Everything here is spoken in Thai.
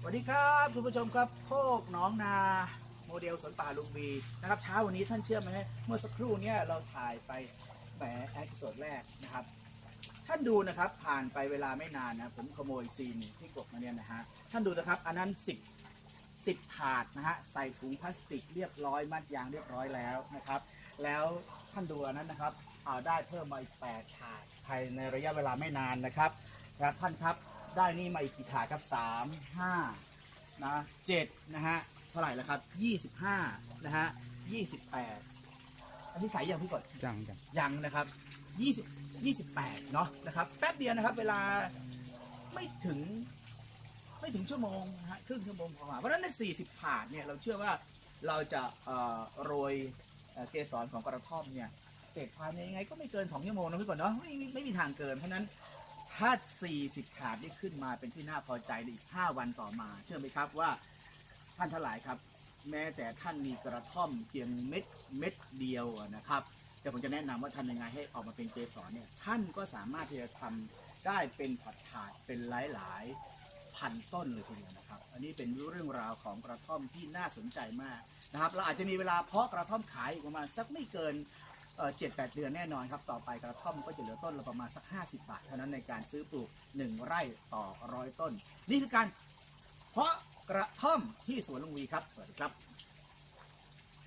สวัสดีครับคุณผู้ชมครับโคกหน้องนาโมเดลสวนป่าลุงบีนะครับเช้าวันนี้ท่านเชื่อไหมเมื่อสักครู่เนี้เราถ่ายไปแหมแอคโซดแรกนะครับ ท่านดูนะครับผ่านไปเวลาไม่นานนะผมขโมยซีนที่กดมาเนี่ยนะฮะท่านดูนะครับอันนั้น10 10ถาดนะฮะใส่ถุงพลาสติกเรียบร้อยมัดยางเรียบร้อยแล้วนะครับ แล้วท่านดูอันนั้นนะครับเอาได้เพิ่มมาอีก8ถาดภายในระยะเวลาไม่นานนะครับนะครับท่านครับ ได้นี่มาอีกกี่ถาดครับ 3 5นะ7นะฮะเท่าไหร่แล้วครับ 25นะฮะ28 อันนี้ใส่ยังพี่กดยังยังยังนะครับ 20 28 เนาะนะครับ แป๊บเดียวนะครับ เวลาไม่ถึงไม่ถึงชั่วโมงนะฮะครึ่งชั่วโมงพอมาเพราะฉะนั้นใน 40 ถาดเนี่ยเราเชื่อว่าเราจะเอ่อโรยเอ่อเกสรของกระท่อมเนี่ยเสร็จภายในยังไงก็ไม่เกิน 2 ชั่วโมงนะพี่ก่อนเนาะไม่ไม่ไม่มีทางเกิน เพราะฉะนั้น ถ้า 40 ถาดที่ขึ้นมาเป็นที่น่าพอใจในอีก 5 วันต่อมา เชื่อไหมครับว่าท่านทั้งหลายครับ แม้แต่ท่านมีกระท่อมเพียงเม็ดเม็ดเดียวนะครับ แต่ผมจะแนะนำว่าทำยังไงให้ออกมาเป็นเกสรเนี่ยท่านก็สามารถที่จะทำได้เป็นผัดถาดเป็นหลายๆ พันต้นเลยทีเดียวนะครับ อันนี้เป็นเรื่องราวของกระท่อมที่น่าสนใจมากนะครับ เราอาจจะมีเวลาเพาะกระท่อมขายอีกประมาณสักไม่เกิน เจ็ดแปดเดือนแน่นอนครับ ต่อไปกระท่อมก็จะเหลือต้นละประมาณสัก 50 บาท เท่านั้นในการซื้อปลูก 1 ไร่ต่อร้อยต้น นี่คือการเพาะกระท่อมที่สวนลุงวีครับ สวัสดีครับ